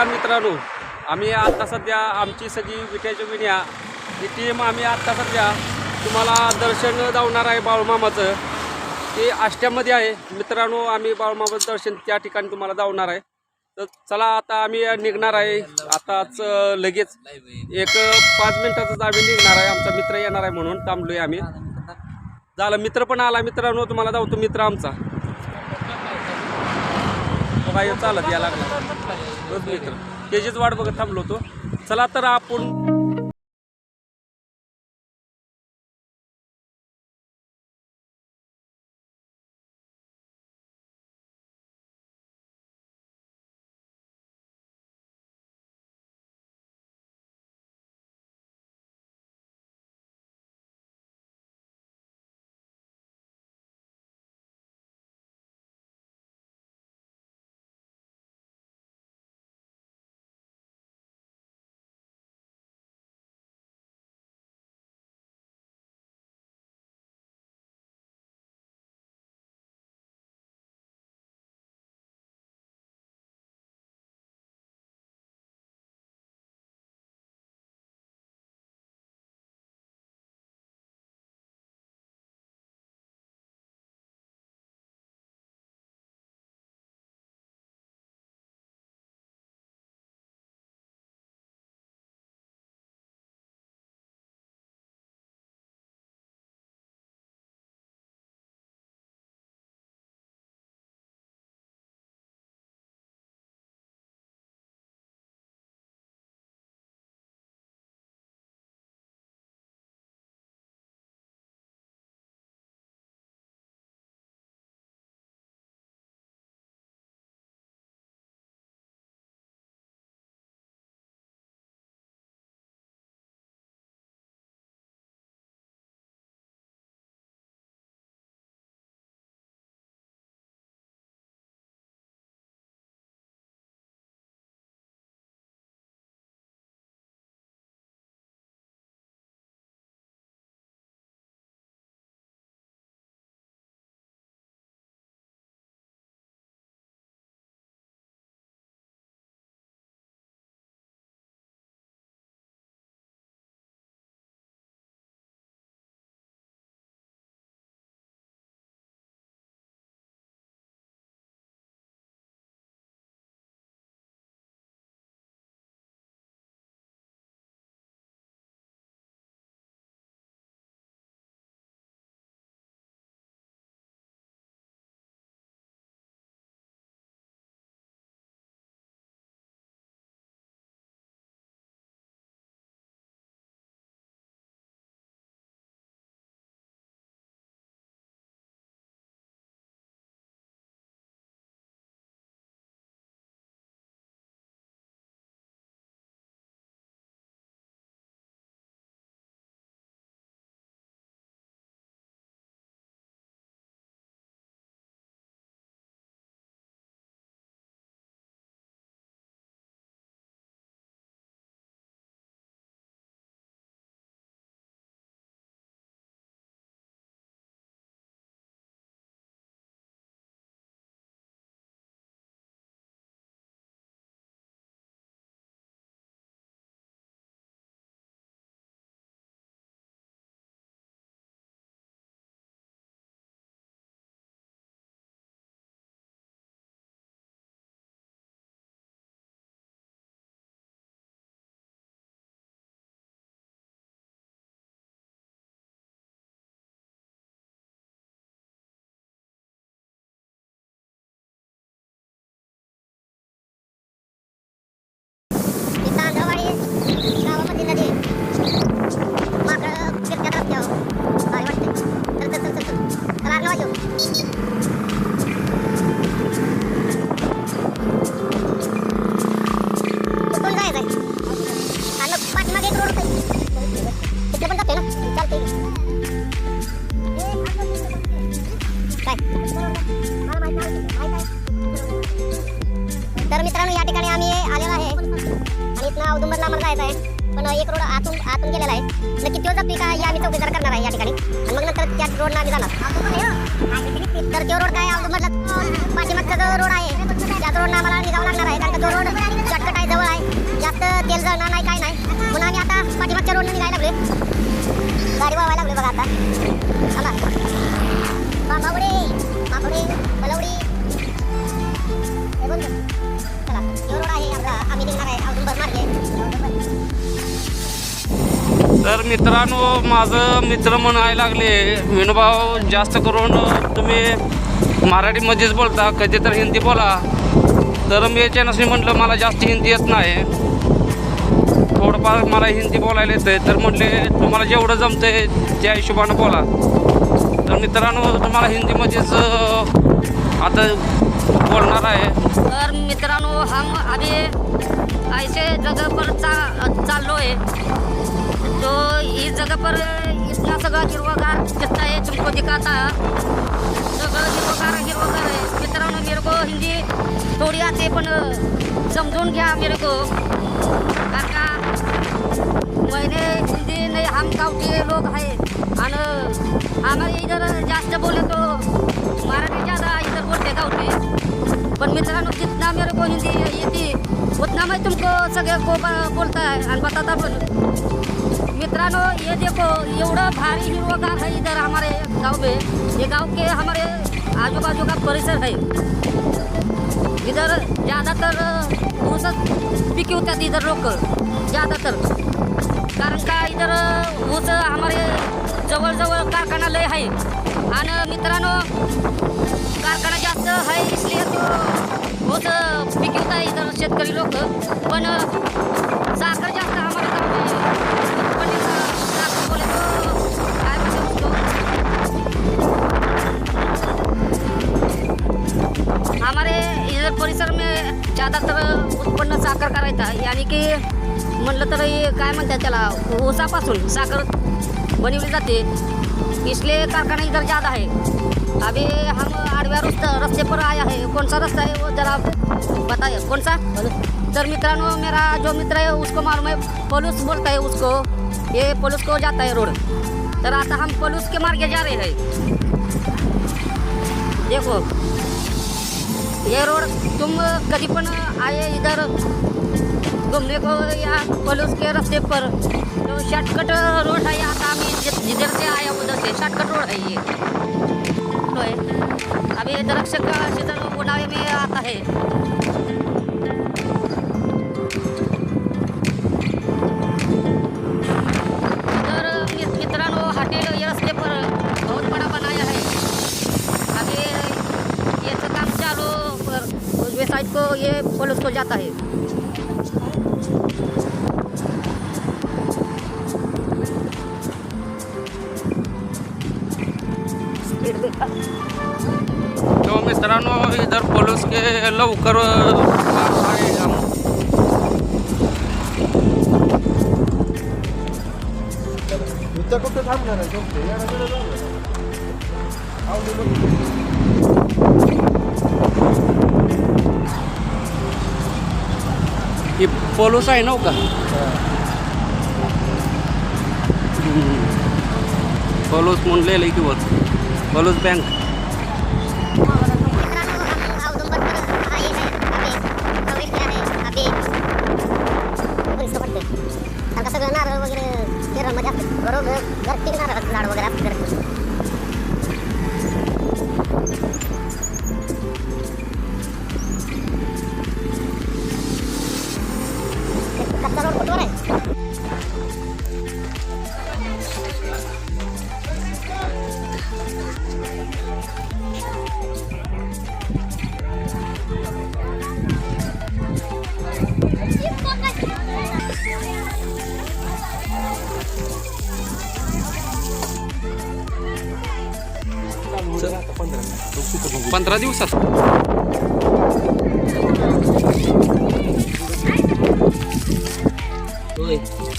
नमस्कार मित्रांनो? आम्ही आता सध्या आमची सगळी विट्याच्या विण्या ही. टीम आम्ही आत्ता सध्या तुम्हाला दर्शन जावणार आहे बाळूमामाचं. ते आष्ट्यामध्ये आहे. मित्रांनो आम्ही बाळूमामाचं दर्शन त्या ठिकाणी तुम्हाला जावणार आहे. तर चला आता आम्ही निघणार आहे. आताच लगेच एक पाच मिनटातच आम्ही निघणार आहे. आमचा मित्र येणार आहे म्हणून थांबलोय आम्ही. झालं मित्र पण आला. मित्रांनो तुम्हाला जाऊतो मित्र आमचा. बघा ह्यो चालत या लागला. तोच मित्र त्याचीच वाट बघत थांबलो होतो. चला तर आपण Спасибо. आणि मग नंतर त्या आम्ही जाणार तर तो रोड काय औदुंबरला पाठीमागचा जो रोड आहे त्या रोडनं आम्हाला निघावं लागणार आहे. कारण तो रोड शॉर्टकट आहे जवळ आहे. जास्त तेल जळणार नाही काय नाही. म्हणून आम्ही आता पाठीमागच्या रोडनं निघायला लागले गाडी वावायला लागले बघा आता. थांबा. बाबावडे बाबावडे बलवडी. हे बोल चला. यो रोड आहे आपला आम्ही निघणार आहे. औदुंबर मार्गे. औदुंबर. तर मित्रांनो माझं मित्र म्हणायला लागले. विनोभाव जास्त करून तुम्ही मराठीमध्येच बोलता कधी तर हिंदी बोला. तर मी याच्यानंच म्हटलं मला जास्त हिंदी येत नाही. थोडंफार मला हिंदी बोलायला येतं तर म्हटले तुम्हाला जेवढं जमतंय त्या हिशोबानं बोला. तर मित्रांनो तुम्हाला हिंदीमध्येच आता बोलणार आहे. तर मित्रांनो हम आम्ही ऐसे जगह पर चा चाललो आहे तो इस जगह पर इतना सगळं हिरवागार दिसता है तुमको दिखाता सगळं हिरवागार हिरवागार आहे. मित्रांनो मेरे को हिंदी थोडी आते पण समजून घ्या मेरे को कारण का मैने हिंदी नाही हम गावचे लोक लोग आणि आम्हाला इधर जास्त बोले तो मराठी ज़्यादा इधर बोलते गावचे पण मित्रांनो जितना मेरे को हिंदी येते उतना मैं तुमको सगळे को बोलता है आणि बताता पण मित्रांनो ये देखो एवढं भारी हिरवगार है इधर हमारे गांव में। ये गांव के हमारे आजू बाजू का परिसर है। इधर ज़्यादातर ऊसच होतात इधर लोक ज़्यादातर। कारण का इधर ऊस हमारे जवळजवळ कारखाना लय आहे आणि मित्रांनो कारखाना जास्त आहे इसलिए तो ऊस पिकवत आहे इधर शेतकरी लोक पण साखर जास्त हमारे हमारे इधर परिसर में ज़्यादातर उत्पन्न साखर करायचा यानी की म्हणलं तर हे काय म्हणतात त्याला ऊसापासून साखर बनवली जाते. इसलिए कारखाना इधर ज़्यादा है अभी हम आडव्या रस्ते रस्ते पर आया है. कौन सा रास्ता है वो जरा बताइए कौन सा तर मित्रांनो मेरा जो मित्र है उसको मालूम है पोलूस बोलता है उसको ये पोलूस को जाता है रोड. तर आता हम पोलूस के मार्गे जा रहे हैं. देखो. ये रोड तुम कभी पण आए इधर. घूमने को या पलूस के रास्ते पर. तो शॉर्टकट रोड है आता आम्ही जिधर से आया उधर से. शॉर्टकट रोड है. ये तो है अभी दरक्षक का सीजन उनावे में आता है साइड को ये पुलिस को जाता है। तो मित्रांनो इधर पोलीस के लवकर कुठं थांबणार आहे ही पोलूस आहे नव का? पोलूस म्हणलेलं आहे की वर पोलूस बँक पंधरा दिवसात. होय.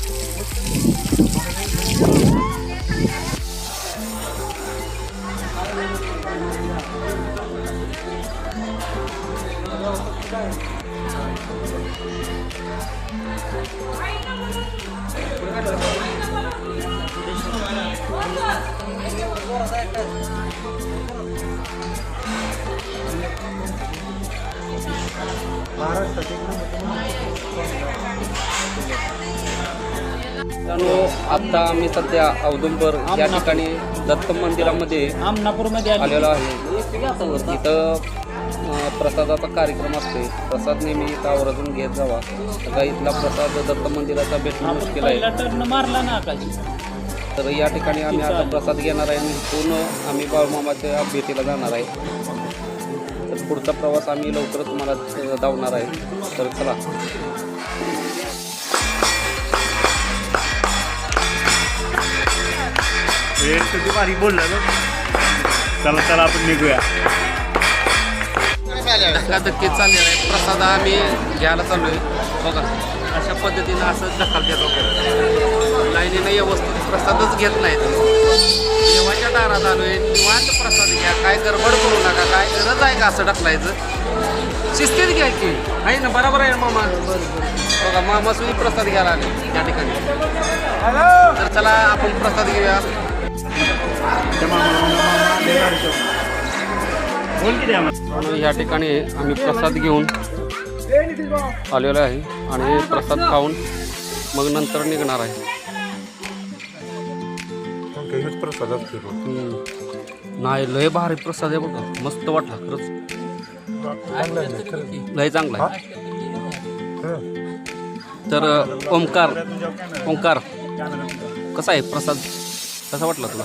आता आम्ही सध्या औदुंबर या ठिकाणी दत्त मंदिरामध्ये आलेलो आहे. इथं प्रसादाचा कार्यक्रम असते प्रसाद नेहमी इथं आवर्जून घेत जावा. आता इथला प्रसाद दत्त मंदिराचा भेटणं मुश्किल आहे तर या ठिकाणी आम्ही आता प्रसाद घेणार आहे आणि इथून आम्ही बाळूमामाच्या भेटीला जाणार आहे. तर पुढचा प्रवास आम्ही लवकरच तुम्हाला अं, दावणार आहे. तर चला. भारी बोलला ना चला चला आपण निघूया. धक्काधक्की चाललेला आहे प्रसाद आम्ही घ्यायला चाललो आहे बघा अशा पद्धतीनं असं ढकल देत. लाईनीनं व्यवस्थित प्रसादच घेत नाहीत. देवाच्या दारात आलो आहे निवांत प्रसाद घ्या. काय गडबड करू नका. काय गरज आहे का असं ढकलायचं? शिस्तीत घ्या की. आहे ना? बरोबर आहे मामा? बघा मामा सुद्धा प्रसाद घ्यायला आले या ठिकाणी. तर चला आपण प्रसाद घेऊया. या ठिकाणी आम्ही प्रसाद घेऊन आलेलो आहे आणि प्रसाद खाऊन मग नंतर निघणार आहे. प्रसाद असते बघ. हम्म. नाही लय भारी प्रसाद आहे बघा मस्त वाटला खरंच चांगलं आहे ना, खरंच. लय चांगला आहे हं. तर ओंकार ओंकार कसा आहे प्रसाद कसा वाटला तुला